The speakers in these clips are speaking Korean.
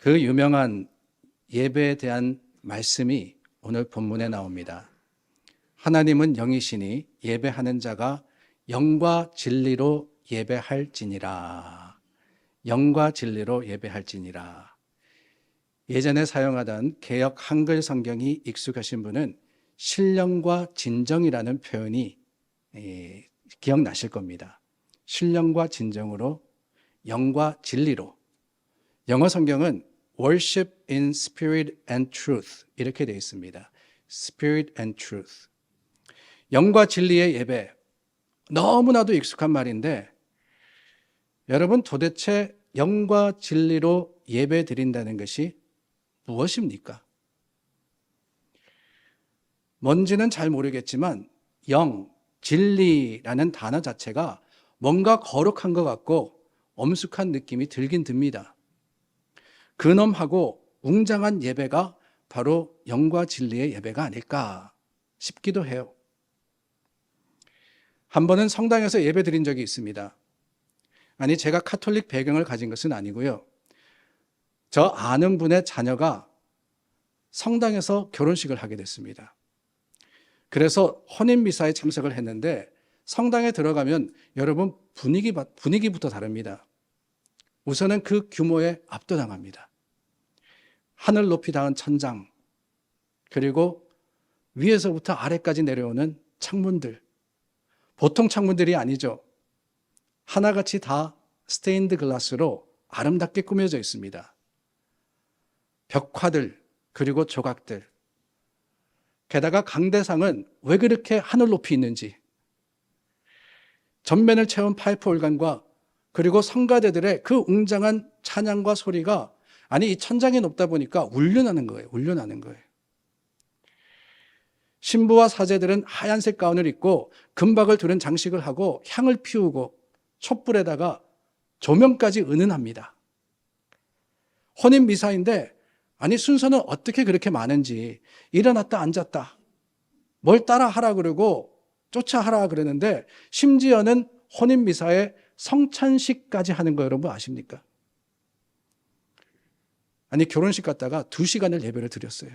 그 유명한 예배에 대한 말씀이 오늘 본문에 나옵니다. 하나님은 영이시니 예배하는 자가 영과 진리로 예배할지니라. 영과 진리로 예배할지니라. 예전에 사용하던 개역 한글 성경이 익숙하신 분은 신령과 진정이라는 표현이 예, 기억나실 겁니다. 신령과 진정으로 영과 진리로 영어 성경은 worship in spirit and truth 이렇게 되어 있습니다. spirit and truth. 영과 진리의 예배. 너무나도 익숙한 말인데 여러분 도대체 영과 진리로 예배 드린다는 것이 무엇입니까? 뭔지는 잘 모르겠지만 영, 진리라는 단어 자체가 뭔가 거룩한 것 같고 엄숙한 느낌이 들긴 듭니다. 근엄하고 웅장한 예배가 바로 영과 진리의 예배가 아닐까 싶기도 해요. 한 번은 성당에서 예배 드린 적이 있습니다. 아니, 제가 카톨릭 배경을 가진 것은 아니고요. 저 아는 분의 자녀가 성당에서 결혼식을 하게 됐습니다. 그래서 혼인 미사에 참석을 했는데 성당에 들어가면 여러분 분위기, 분위기부터 다릅니다. 우선은 그 규모에 압도당합니다. 하늘 높이 닿은 천장, 그리고 위에서부터 아래까지 내려오는 창문들. 보통 창문들이 아니죠. 하나같이 다 스테인드 글라스로 아름답게 꾸며져 있습니다. 벽화들, 그리고 조각들. 게다가 강대상은 왜 그렇게 하늘 높이 있는지. 전면을 채운 파이프 올간과 그리고 성가대들의 그 웅장한 찬양과 소리가 아니 이 천장이 높다 보니까 울려나는 거예요. 울려나는 거예요. 신부와 사제들은 하얀색 가운을 입고 금박을 두른 장식을 하고 향을 피우고 촛불에다가 조명까지 은은합니다. 혼인 미사인데 아니 순서는 어떻게 그렇게 많은지 일어났다 앉았다 뭘 따라 하라 그러고 쫓아 하라 그러는데 심지어는 혼인 미사에 성찬식까지 하는 거 여러분 아십니까? 아니 결혼식 갔다가 두 시간을 예배를 드렸어요.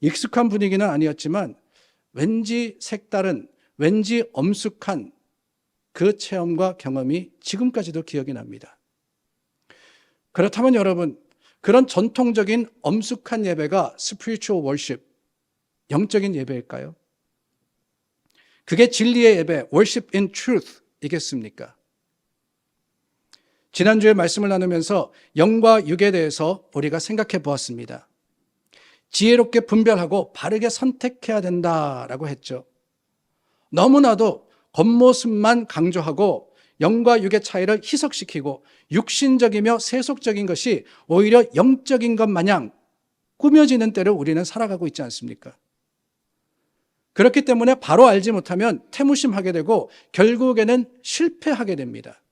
익숙한 분위기는 아니었지만 왠지 색다른, 왠지 엄숙한 그 체험과 경험이 지금까지도 기억이 납니다. 그렇다면 여러분, 그런 전통적인 엄숙한 예배가 spiritual worship, 영적인 예배일까요? 그게 진리의 예배, worship in truth 이겠습니까? 지난주에 말씀을 나누면서 영과 육에 대해서 우리가 생각해 보았습니다. 지혜롭게 분별하고 바르게 선택해야 된다라고 했죠. 너무나도 겉모습만 강조하고 영과 육의 차이를 희석시키고 육신적이며 세속적인 것이 오히려 영적인 것 마냥 꾸며지는 때를 우리는 살아가고 있지 않습니까? 그렇기 때문에 바로 알지 못하면 태무심하게 되고 결국에는 실패하게 됩니다.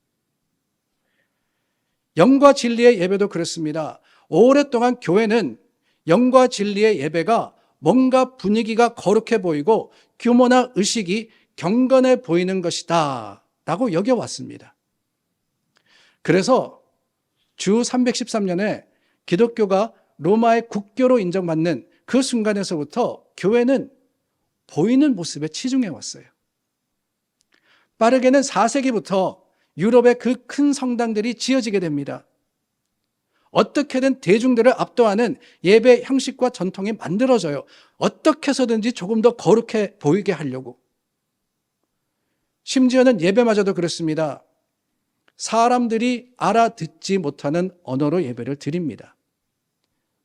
영과 진리의 예배도 그렇습니다. 오랫동안 교회는 영과 진리의 예배가 뭔가 분위기가 거룩해 보이고 규모나 의식이 경건해 보이는 것이다. 라고 여겨왔습니다. 그래서 주 313년에 기독교가 로마의 국교로 인정받는 그 순간에서부터 교회는 보이는 모습에 치중해 왔어요. 빠르게는 4세기부터 유럽의 그 큰 성당들이 지어지게 됩니다. 어떻게든 대중들을 압도하는 예배 형식과 전통이 만들어져요. 어떻게 해서든지 조금 더 거룩해 보이게 하려고. 심지어는 예배마저도 그렇습니다. 사람들이 알아듣지 못하는 언어로 예배를 드립니다.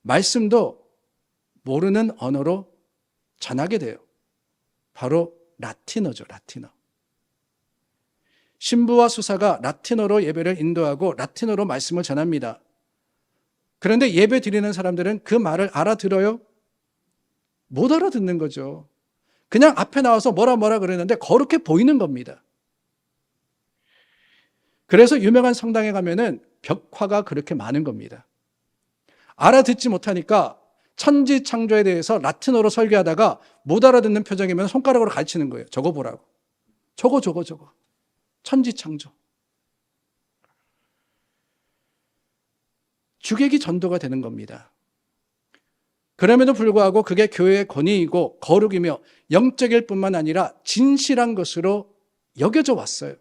말씀도 모르는 언어로 전하게 돼요. 바로 라틴어죠, 라틴어. 신부와 수사가 라틴어로 예배를 인도하고 라틴어로 말씀을 전합니다. 그런데 예배 드리는 사람들은 그 말을 알아들어요? 못 알아듣는 거죠. 그냥 앞에 나와서 뭐라 뭐라 그러는데 거룩해 보이는 겁니다. 그래서 유명한 성당에 가면은 벽화가 그렇게 많은 겁니다. 알아듣지 못하니까 천지 창조에 대해서 라틴어로 설교하다가 못 알아듣는 표정이면 손가락으로 가르치는 거예요. 저거 보라고. 저거, 저거, 저거. 천지 창조. 주객이 전도가 되는 겁니다. 그럼에도 불구하고 그게 교회의 권위이고 거룩이며 영적일 뿐만 아니라 진실한 것으로 여겨져 왔어요.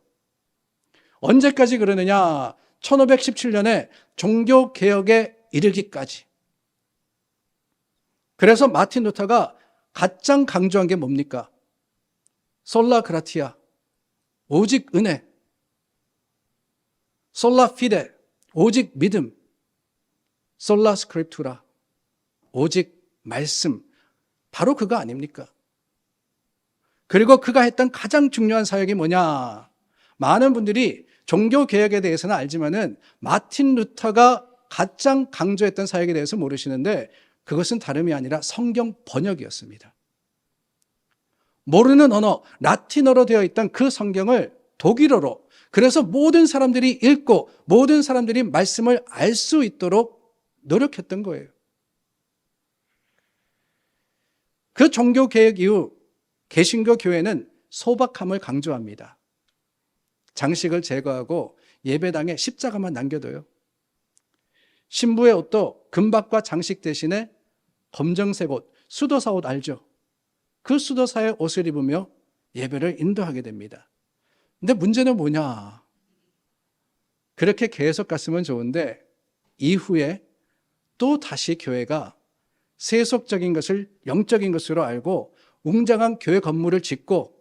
언제까지 그러느냐? 1517년에 종교개혁에 이르기까지. 그래서 마틴 루터가 가장 강조한 게 뭡니까? 솔라 그라티아. 오직 은혜. 솔라 피데. 오직 믿음. 솔라 스크립투라. 오직 말씀. 바로 그거 아닙니까? 그리고 그가 했던 가장 중요한 사역이 뭐냐? 많은 분들이 종교 개혁에 대해서는 알지만은 마틴 루터가 가장 강조했던 사역에 대해서 모르시는데 그것은 다름이 아니라 성경 번역이었습니다. 모르는 언어, 라틴어로 되어 있던 그 성경을 독일어로 그래서 모든 사람들이 읽고 모든 사람들이 말씀을 알 수 있도록 노력했던 거예요. 그 종교 개혁 이후 개신교 교회는 소박함을 강조합니다. 장식을 제거하고 예배당에 십자가만 남겨둬요. 신부의 옷도 금박과 장식 대신에 검정색 옷, 수도사 옷 알죠? 그 수도사의 옷을 입으며 예배를 인도하게 됩니다. 근데 문제는 뭐냐? 그렇게 계속 갔으면 좋은데 이후에 또 다시 교회가 세속적인 것을 영적인 것으로 알고 웅장한 교회 건물을 짓고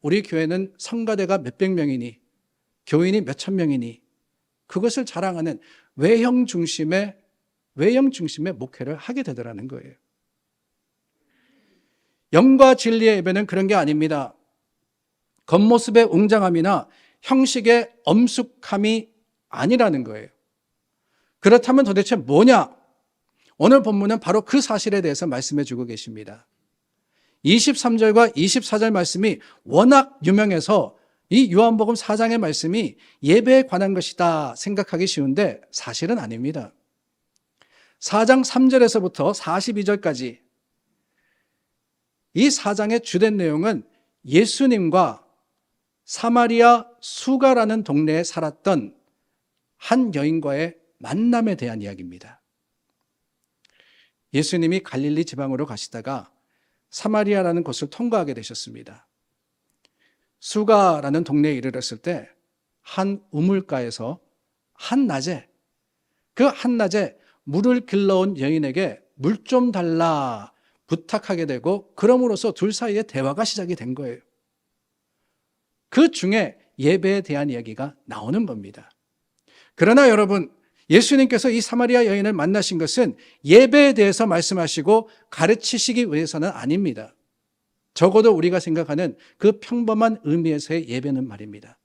우리 교회는 성가대가 몇백 명이니 교인이 몇천 명이니 그것을 자랑하는 외형 중심의 외형 중심의 목회를 하게 되더라는 거예요. 영과 진리의 예배는 그런 게 아닙니다. 겉모습의 웅장함이나 형식의 엄숙함이 아니라는 거예요. 그렇다면 도대체 뭐냐? 오늘 본문은 바로 그 사실에 대해서 말씀해 주고 계십니다. 23절과 24절 말씀이 워낙 유명해서 이 요한복음 4장의 말씀이 예배에 관한 것이다 생각하기 쉬운데 사실은 아닙니다. 4장 3절에서부터 42절까지 이 4장의 주된 내용은 예수님과 사마리아 수가라는 동네에 살았던 한 여인과의 만남에 대한 이야기입니다. 예수님이 갈릴리 지방으로 가시다가 사마리아라는 곳을 통과하게 되셨습니다. 수가라는 동네에 이르렀을 때 한 우물가에서 한낮에 그 한낮에 물을 길러온 여인에게 물 좀 달라 부탁하게 되고 그럼으로써 둘 사이에 대화가 시작이 된 거예요. 그 중에 예배에 대한 이야기가 나오는 겁니다. 그러나 여러분, 예수님께서 이 사마리아 여인을 만나신 것은 예배에 대해서 말씀하시고 가르치시기 위해서는 아닙니다. 적어도 우리가 생각하는 그 평범한 의미에서의 예배는 말입니다.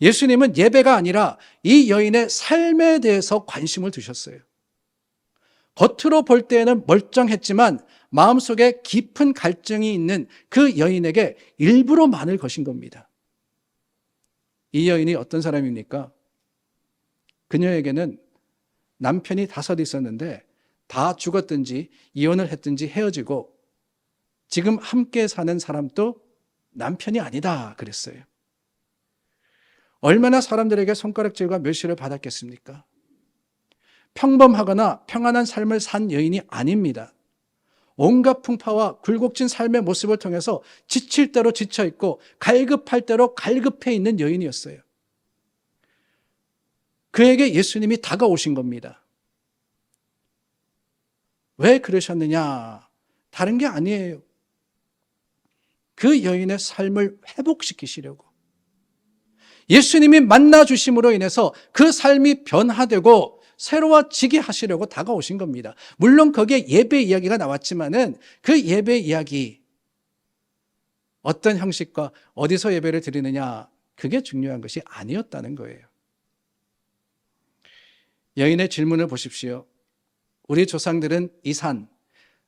예수님은 예배가 아니라 이 여인의 삶에 대해서 관심을 두셨어요. 겉으로 볼 때에는 멀쩡했지만 마음속에 깊은 갈증이 있는 그 여인에게 일부러 만을 거신 겁니다. 이 여인이 어떤 사람입니까? 그녀에게는 남편이 다섯 있었는데 다 죽었든지 이혼을 했든지 헤어지고 지금 함께 사는 사람도 남편이 아니다 그랬어요. 얼마나 사람들에게 손가락질과 멸시를 받았겠습니까? 평범하거나 평안한 삶을 산 여인이 아닙니다. 온갖 풍파와 굴곡진 삶의 모습을 통해서 지칠 대로 지쳐 있고 갈급할 대로 갈급해 있는 여인이었어요. 그에게 예수님이 다가오신 겁니다. 왜 그러셨느냐? 다른 게 아니에요. 그 여인의 삶을 회복시키시려고. 예수님이 만나 주심으로 인해서 그 삶이 변화되고 새로워지게 하시려고 다가오신 겁니다. 물론 거기에 예배 이야기가 나왔지만은 그 예배 이야기 어떤 형식과 어디서 예배를 드리느냐 그게 중요한 것이 아니었다는 거예요. 여인의 질문을 보십시오. 우리 조상들은 이 산,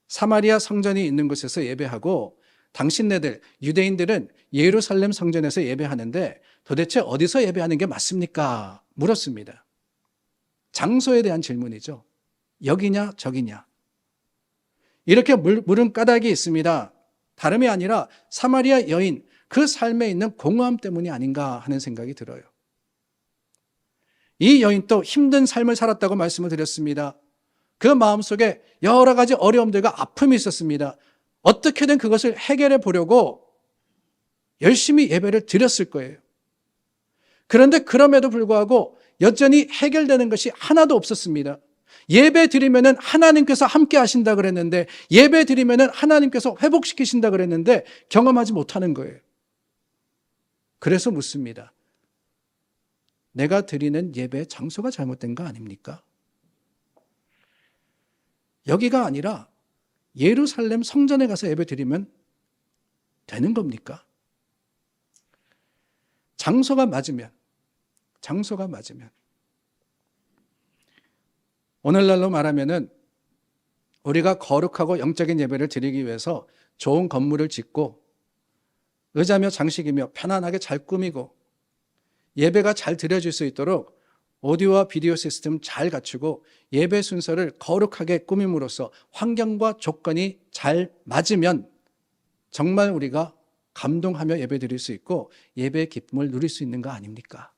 사마리아 성전이 있는 곳에서 예배하고 당신네들, 유대인들은 예루살렘 성전에서 예배하는데 도대체 어디서 예배하는 게 맞습니까? 물었습니다. 장소에 대한 질문이죠. 여기냐, 저기냐. 이렇게 물은 까닭이 있습니다. 다름이 아니라 사마리아 여인, 그 삶에 있는 공허함 때문이 아닌가 하는 생각이 들어요. 이 여인도 힘든 삶을 살았다고 말씀을 드렸습니다. 그 마음속에 여러 가지 어려움들과 아픔이 있었습니다. 어떻게든 그것을 해결해 보려고 열심히 예배를 드렸을 거예요. 그런데 그럼에도 불구하고 여전히 해결되는 것이 하나도 없었습니다. 예배 드리면은 하나님께서 함께 하신다 그랬는데 예배 드리면은 하나님께서 회복시키신다 그랬는데 경험하지 못하는 거예요. 그래서 묻습니다. 내가 드리는 예배 장소가 잘못된 거 아닙니까? 여기가 아니라 예루살렘 성전에 가서 예배 드리면 되는 겁니까? 장소가 맞으면, 장소가 맞으면. 오늘날로 말하면은 우리가 거룩하고 영적인 예배를 드리기 위해서 좋은 건물을 짓고 의자며 장식이며 편안하게 잘 꾸미고 예배가 잘 드려질 수 있도록 오디오와 비디오 시스템 잘 갖추고 예배 순서를 거룩하게 꾸밈으로써 환경과 조건이 잘 맞으면 정말 우리가 감동하며 예배 드릴 수 있고 예배의 기쁨을 누릴 수 있는 거 아닙니까?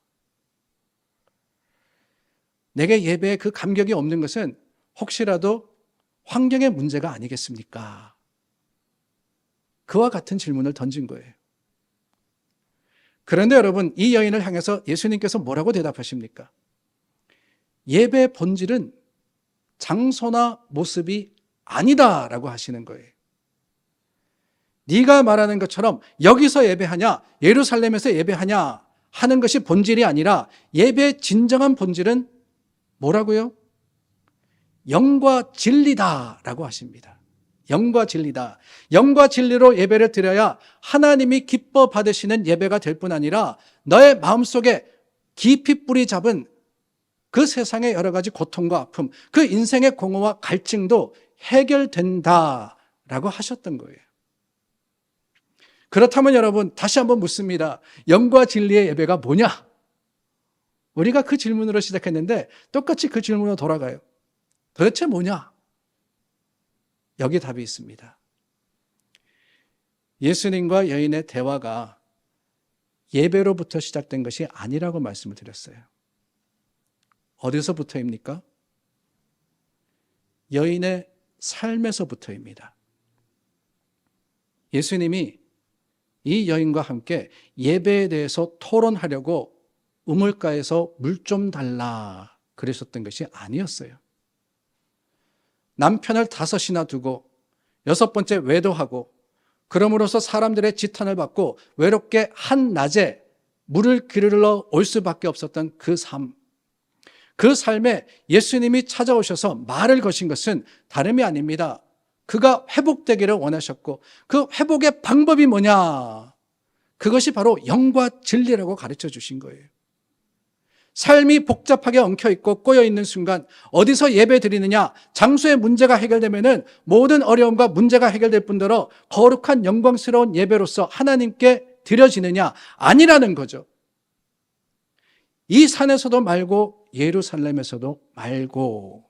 내게 예배에 그 감격이 없는 것은 혹시라도 환경의 문제가 아니겠습니까? 그와 같은 질문을 던진 거예요. 그런데 여러분, 이 여인을 향해서 예수님께서 뭐라고 대답하십니까? 예배의 본질은 장소나 모습이 아니다라고 하시는 거예요. 네가 말하는 것처럼 여기서 예배하냐, 예루살렘에서 예배하냐 하는 것이 본질이 아니라 예배의 진정한 본질은 뭐라고요? 영과 진리다라고 하십니다. 영과 진리다. 영과 진리로 예배를 드려야 하나님이 기뻐 받으시는 예배가 될 뿐 아니라 너의 마음속에 깊이 뿌리 잡은 그 세상의 여러 가지 고통과 아픔, 그 인생의 공허와 갈증도 해결된다라고 하셨던 거예요. 그렇다면 여러분, 다시 한번 묻습니다. 영과 진리의 예배가 뭐냐? 우리가 그 질문으로 시작했는데 똑같이 그 질문으로 돌아가요. 도대체 뭐냐? 여기 답이 있습니다. 예수님과 여인의 대화가 예배로부터 시작된 것이 아니라고 말씀을 드렸어요. 어디서부터입니까? 여인의 삶에서부터입니다. 예수님이 이 여인과 함께 예배에 대해서 토론하려고 우물가에서 물 좀 달라 그러셨던 것이 아니었어요. 남편을 다섯이나 두고 여섯 번째 외도하고 그럼으로써 사람들의 지탄을 받고 외롭게 한 낮에 물을 기르러 올 수밖에 없었던 그 삶. 그 삶에 예수님이 찾아오셔서 말을 거신 것은 다름이 아닙니다. 그가 회복되기를 원하셨고 그 회복의 방법이 뭐냐? 그것이 바로 영과 진리라고 가르쳐 주신 거예요. 삶이 복잡하게 엉켜 있고 꼬여 있는 순간 어디서 예배 드리느냐 장소의 문제가 해결되면은 모든 어려움과 문제가 해결될 뿐더러 거룩한 영광스러운 예배로서 하나님께 드려지느냐 아니라는 거죠. 이 산에서도 말고 예루살렘에서도 말고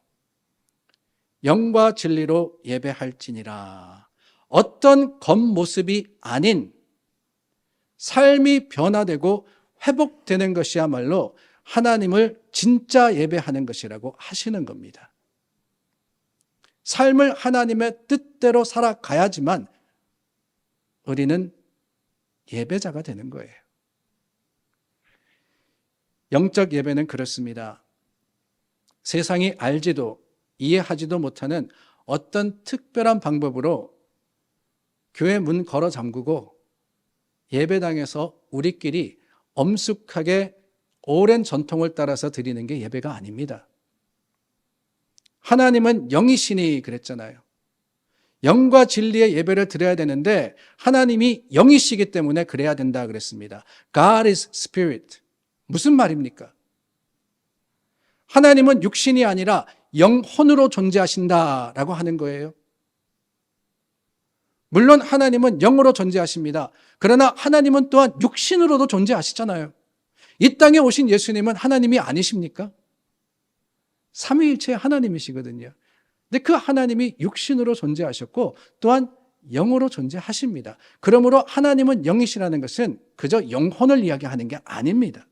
영과 진리로 예배할지니라. 어떤 겉모습이 아닌 삶이 변화되고 회복되는 것이야말로 하나님을 진짜 예배하는 것이라고 하시는 겁니다. 삶을 하나님의 뜻대로 살아가야지만 우리는 예배자가 되는 거예요. 영적 예배는 그렇습니다. 세상이 알지도 이해하지도 못하는 어떤 특별한 방법으로 교회 문 걸어 잠그고 예배당에서 우리끼리 엄숙하게 오랜 전통을 따라서 드리는 게 예배가 아닙니다. 하나님은 영이시니 그랬잖아요. 영과 진리의 예배를 드려야 되는데 하나님이 영이시기 때문에 그래야 된다 그랬습니다. God is spirit. 무슨 말입니까? 하나님은 육신이 아니라 영혼으로 존재하신다라고 하는 거예요. 물론 하나님은 영으로 존재하십니다. 그러나 하나님은 또한 육신으로도 존재하시잖아요. 이 땅에 오신 예수님은 하나님이 아니십니까? 삼위일체 하나님이시거든요. 근데 그 하나님이 육신으로 존재하셨고 또한 영으로 존재하십니다. 그러므로 하나님은 영이시라는 것은 그저 영혼을 이야기하는 게 아닙니다.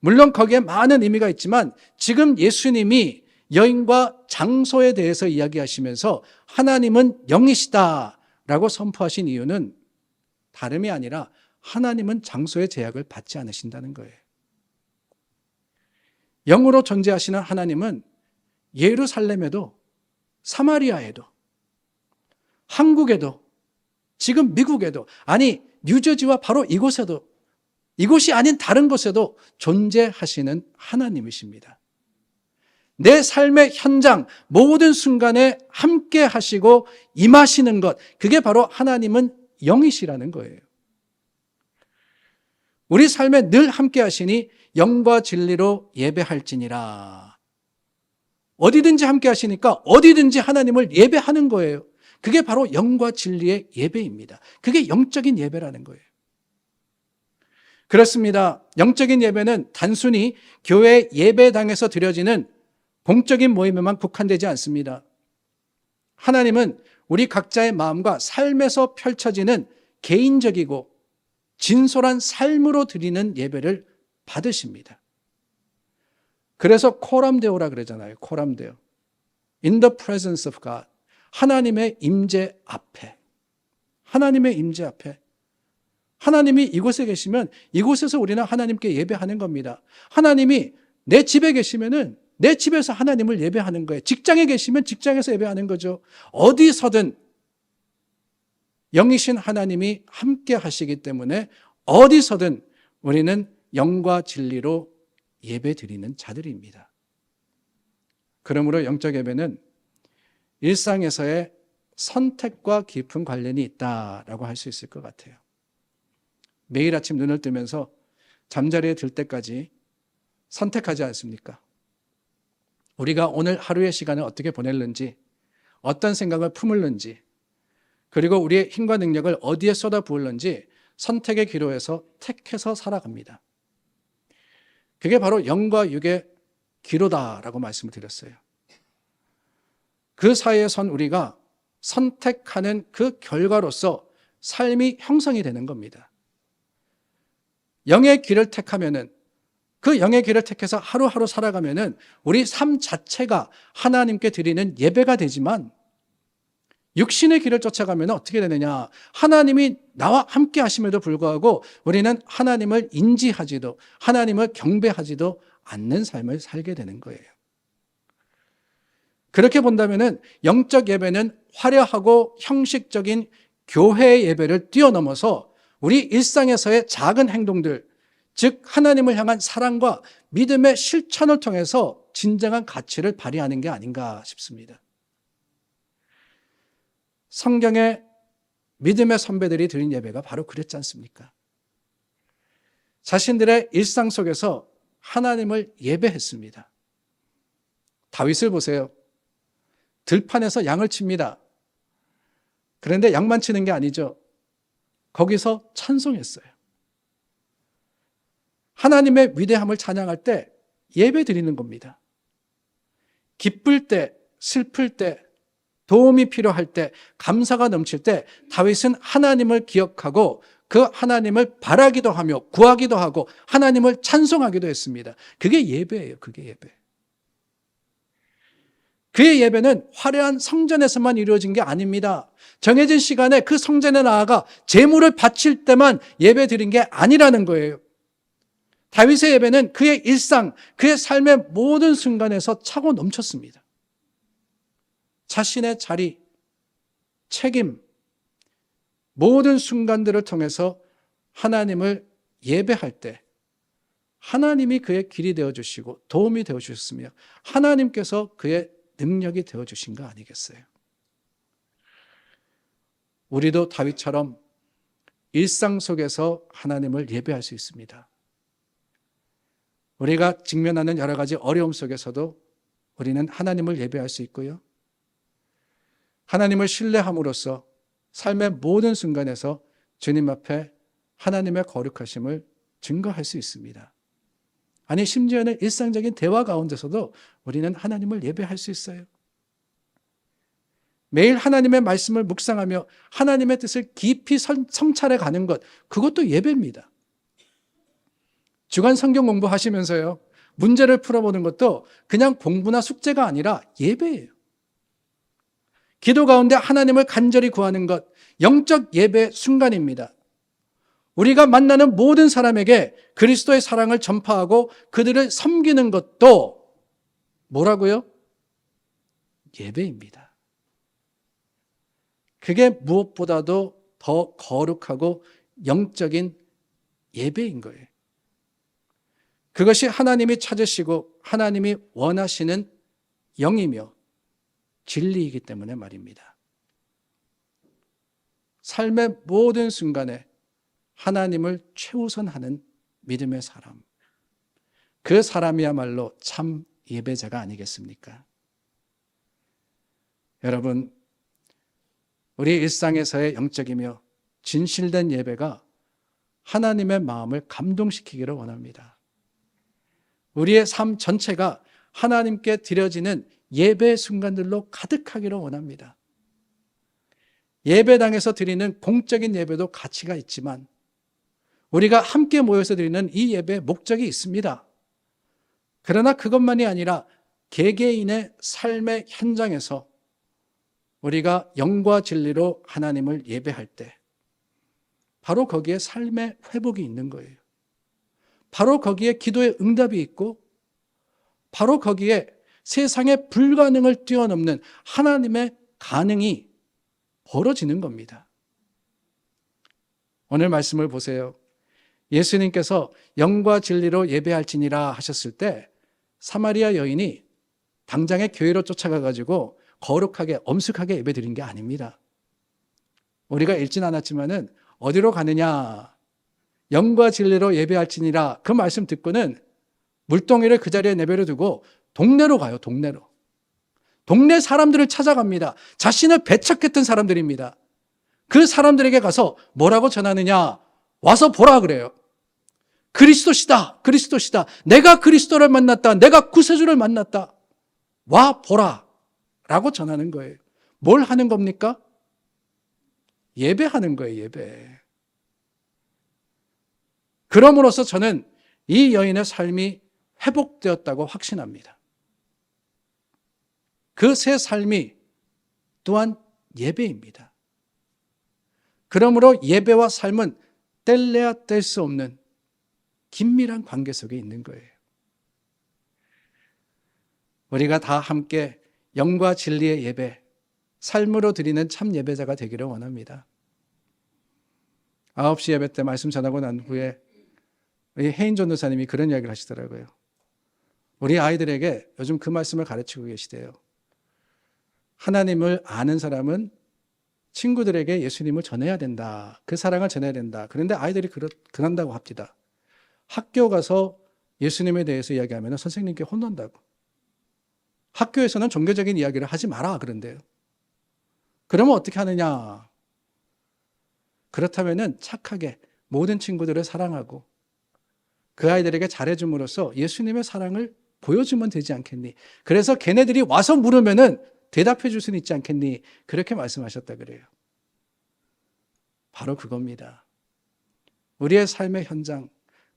물론 거기에 많은 의미가 있지만 지금 예수님이 여인과 장소에 대해서 이야기하시면서 하나님은 영이시다 라고 선포하신 이유는 다름이 아니라 하나님은 장소의 제약을 받지 않으신다는 거예요. 영으로 존재하시는 하나님은 예루살렘에도 사마리아에도 한국에도 지금 미국에도 아니 뉴저지와 바로 이곳에도 이곳이 아닌 다른 곳에도 존재하시는 하나님이십니다. 내 삶의 현장 모든 순간에 함께 하시고 임하시는 것 그게 바로 하나님은 영이시라는 거예요. 우리 삶에 늘 함께 하시니 영과 진리로 예배할지니라. 어디든지 함께 하시니까 어디든지 하나님을 예배하는 거예요. 그게 바로 영과 진리의 예배입니다. 그게 영적인 예배라는 거예요. 그렇습니다. 영적인 예배는 단순히 교회 예배당에서 드려지는 공적인 모임에만 국한되지 않습니다. 하나님은 우리 각자의 마음과 삶에서 펼쳐지는 개인적이고 진솔한 삶으로 드리는 예배를 받으십니다. 그래서 코람데오라 그러잖아요. 코람데오. In the presence of God. 하나님의 임재 앞에. 하나님의 임재 앞에. 하나님이 이곳에 계시면 이곳에서 우리는 하나님께 예배하는 겁니다. 하나님이 내 집에 계시면은 내 집에서 하나님을 예배하는 거예요. 직장에 계시면 직장에서 예배하는 거죠. 어디서든 영이신 하나님이 함께 하시기 때문에 어디서든 우리는 영과 진리로 예배 드리는 자들입니다. 그러므로 영적 예배는 일상에서의 선택과 깊은 관련이 있다라고 할 수 있을 것 같아요. 매일 아침 눈을 뜨면서 잠자리에 들 때까지 선택하지 않습니까? 우리가 오늘 하루의 시간을 어떻게 보낼는지, 어떤 생각을 품을는지, 그리고 우리의 힘과 능력을 어디에 쏟아 부을는지 선택의 기로에서 택해서 살아갑니다. 그게 바로 영과 육의 기로다라고 말씀을 드렸어요. 그 사이에 선 우리가 선택하는 그 결과로서 삶이 형성이 되는 겁니다. 영의 길을 택하면은 그 영의 길을 택해서 하루하루 살아가면은 우리 삶 자체가 하나님께 드리는 예배가 되지만 육신의 길을 쫓아가면 어떻게 되느냐? 하나님이 나와 함께 하심에도 불구하고 우리는 하나님을 인지하지도 하나님을 경배하지도 않는 삶을 살게 되는 거예요. 그렇게 본다면은 영적 예배는 화려하고 형식적인 교회 예배를 뛰어넘어서 우리 일상에서의 작은 행동들, 즉 하나님을 향한 사랑과 믿음의 실천을 통해서 진정한 가치를 발휘하는 게 아닌가 싶습니다. 성경의 믿음의 선배들이 드린 예배가 바로 그랬지 않습니까? 자신들의 일상 속에서 하나님을 예배했습니다. 다윗을 보세요. 들판에서 양을 칩니다. 그런데 양만 치는 게 아니죠. 거기서 찬송했어요. 하나님의 위대함을 찬양할 때 예배 드리는 겁니다. 기쁠 때, 슬플 때, 도움이 필요할 때, 감사가 넘칠 때 다윗은 하나님을 기억하고 그 하나님을 바라기도 하며 구하기도 하고 하나님을 찬송하기도 했습니다. 그게 예배예요. 그게 예배. 그의 예배는 화려한 성전에서만 이루어진 게 아닙니다. 정해진 시간에 그 성전에 나아가 제물을 바칠 때만 예배 드린 게 아니라는 거예요. 다윗의 예배는 그의 일상, 그의 삶의 모든 순간에서 차고 넘쳤습니다. 자신의 자리, 책임, 모든 순간들을 통해서 하나님을 예배할 때 하나님이 그의 길이 되어 주시고 도움이 되어 주셨으며 하나님께서 그의 능력이 되어 주신 거 아니겠어요? 우리도 다윗처럼 일상 속에서 하나님을 예배할 수 있습니다. 우리가 직면하는 여러 가지 어려움 속에서도 우리는 하나님을 예배할 수 있고요. 하나님을 신뢰함으로써 삶의 모든 순간에서 주님 앞에 하나님의 거룩하심을 증거할 수 있습니다. 아니, 심지어는 일상적인 대화 가운데서도 우리는 하나님을 예배할 수 있어요. 매일 하나님의 말씀을 묵상하며 하나님의 뜻을 깊이 성찰해 가는 것, 그것도 예배입니다. 주간 성경 공부하시면서요. 문제를 풀어보는 것도 그냥 공부나 숙제가 아니라 예배예요. 기도 가운데 하나님을 간절히 구하는 것, 영적 예배 순간입니다. 우리가 만나는 모든 사람에게 그리스도의 사랑을 전파하고 그들을 섬기는 것도 뭐라고요? 예배입니다. 그게 무엇보다도 더 거룩하고 영적인 예배인 거예요. 그것이 하나님이 찾으시고 하나님이 원하시는 영이며 진리이기 때문에 말입니다. 삶의 모든 순간에 하나님을 최우선하는 믿음의 사람. 그 사람이야말로 참 예배자가 아니겠습니까? 여러분, 우리 일상에서의 영적이며 진실된 예배가 하나님의 마음을 감동시키기를 원합니다. 우리의 삶 전체가 하나님께 드려지는 예배 순간들로 가득하기를 원합니다. 예배당에서 드리는 공적인 예배도 가치가 있지만 우리가 함께 모여서 드리는 이 예배의 목적이 있습니다. 그러나 그것만이 아니라 개개인의 삶의 현장에서 우리가 영과 진리로 하나님을 예배할 때 바로 거기에 삶의 회복이 있는 거예요. 바로 거기에 기도의 응답이 있고 바로 거기에 세상의 불가능을 뛰어넘는 하나님의 가능이 벌어지는 겁니다. 오늘 말씀을 보세요. 예수님께서 영과 진리로 예배할지니라 하셨을 때 사마리아 여인이 당장에 교회로 쫓아가 가지고 거룩하게 엄숙하게 예배 드린 게 아닙니다. 우리가 읽진 않았지만은 어디로 가느냐? 영과 진리로 예배할지니라 그 말씀 듣고는 물동이를 그 자리에 내버려 두고 동네로 가요, 동네로. 동네 사람들을 찾아갑니다. 자신을 배척했던 사람들입니다. 그 사람들에게 가서 뭐라고 전하느냐? 와서 보라 그래요. 그리스도시다. 그리스도시다. 내가 그리스도를 만났다. 내가 구세주를 만났다. 와 보라. 라고 전하는 거예요. 뭘 하는 겁니까? 예배하는 거예요, 예배. 그럼으로써 저는 이 여인의 삶이 회복되었다고 확신합니다. 그 새 삶이 또한 예배입니다. 그러므로 예배와 삶은 뗄래야 뗄 수 없는 긴밀한 관계 속에 있는 거예요. 우리가 다 함께 영과 진리의 예배, 삶으로 드리는 참 예배자가 되기를 원합니다. 9시 예배 때 말씀 전하고 난 후에 우리 혜인 전도사님이 그런 이야기를 하시더라고요. 우리 아이들에게 요즘 그 말씀을 가르치고 계시대요. 하나님을 아는 사람은 친구들에게 예수님을 전해야 된다. 그 사랑을 전해야 된다. 그런데 아이들이 그렇, 그런다고 합니다. 학교 가서 예수님에 대해서 이야기하면 선생님께 혼난다고. 학교에서는 종교적인 이야기를 하지 마라. 그런데요. 그러면 어떻게 하느냐? 그렇다면 착하게 모든 친구들을 사랑하고 그 아이들에게 잘해줌으로써 예수님의 사랑을 보여주면 되지 않겠니? 그래서 걔네들이 와서 물으면은 대답해 줄 수는 있지 않겠니? 그렇게 말씀하셨다 그래요. 바로 그겁니다. 우리의 삶의 현장,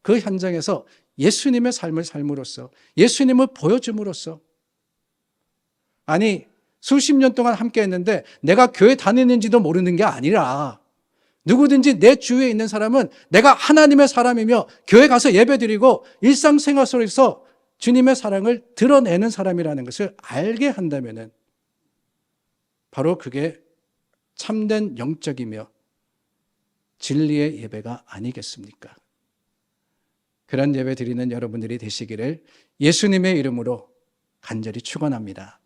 그 현장에서 예수님의 삶을 삶으로써, 예수님을 보여줌으로써, 아니, 수십 년 동안 함께 했는데 내가 교회 다니는지도 모르는 게 아니라 누구든지 내 주위에 있는 사람은 내가 하나님의 사람이며 교회 가서 예배 드리고 일상생활 속에서 주님의 사랑을 드러내는 사람이라는 것을 알게 한다면은 바로 그게 참된 영적이며 진리의 예배가 아니겠습니까? 그런 예배 드리는 여러분들이 되시기를 예수님의 이름으로 간절히 축원합니다.